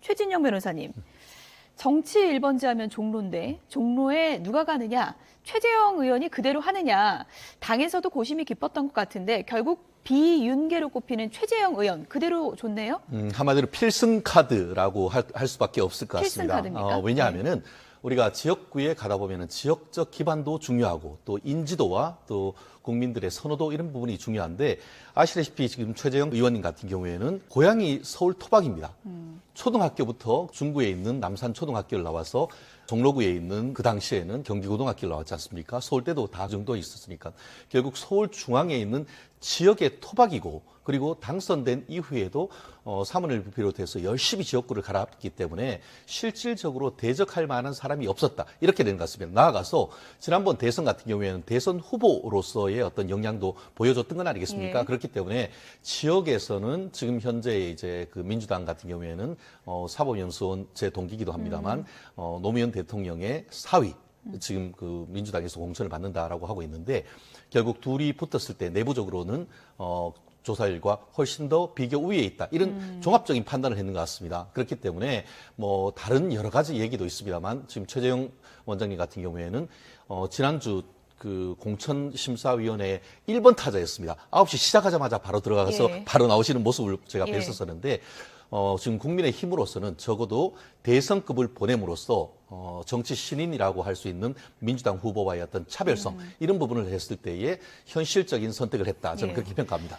최진영 변호사님. 정치 1번지 하면 종로인데 종로에 누가 가느냐? 최재형 의원이 그대로 하느냐? 당에서도 고심이 깊었던 것 같은데 결국 비윤계로 꼽히는 최재형 의원 그대로 좋네요. 음, 한마디로 필승 카드라고 할, 할 수밖에 없을 것 같습니다. 카드입니까? 왜냐하면은 우리가 지역구에 가다 보면은 지역적 기반도 중요하고 또 인지도와 또 국민들의 선호도 이런 부분이 중요한데 아시다시피 지금 최재형 의원님 같은 경우에는 고향이 서울 토박입니다. 초등학교부터 중구에 있는 남산 초등학교를 나와서 종로구에 있는 그 당시에는 경기고등학교를 나왔지 않습니까? 서울대도 다 정도 있었으니까 결국 서울 중앙에 있는 지역의 토박이고 그리고 당선된 이후에도 어, 사문을 비롯해서 열심히 지역구를 갈았기 때문에 실질적으로 대적할 만한 사람이 없었다 이렇게 된것 같습니다. 나아가서 지난번 대선 같은 경우에는 대선 후보로서의 어떤 영향도 보여줬던 건 아니겠습니까? 예. 그렇기 때문에 지역에서는 지금 현재 이제 그 민주당 같은 경우에는 어, 사법연수원 제 동기기도 합니다만 어, 노무현 대통령의 사위 지금 그 민주당에서 공천을 받는다라고 하고 있는데 결국 둘이 붙었을 때 내부적으로는 어, 조사일과 훨씬 더 비교 우위에 있다. 이런 종합적인 판단을 했는 것 같습니다. 그렇기 때문에 뭐 다른 여러 가지 얘기도 있습니다만 지금 최재형 원장님 같은 경우에는 어, 지난주 그 공천심사위원회 1번 타자였습니다. 9시 시작하자마자 바로 들어가서 예. 바로 나오시는 모습을 제가 예. 뵀었었는데 어, 지금 국민의 힘으로서는 적어도 대선급을 보냄으로써 어, 정치 신인이라고 할 수 있는 민주당 후보와의 어떤 차별성 이런 부분을 했을 때에 현실적인 선택을 했다. 저는 예. 그렇게 평가합니다.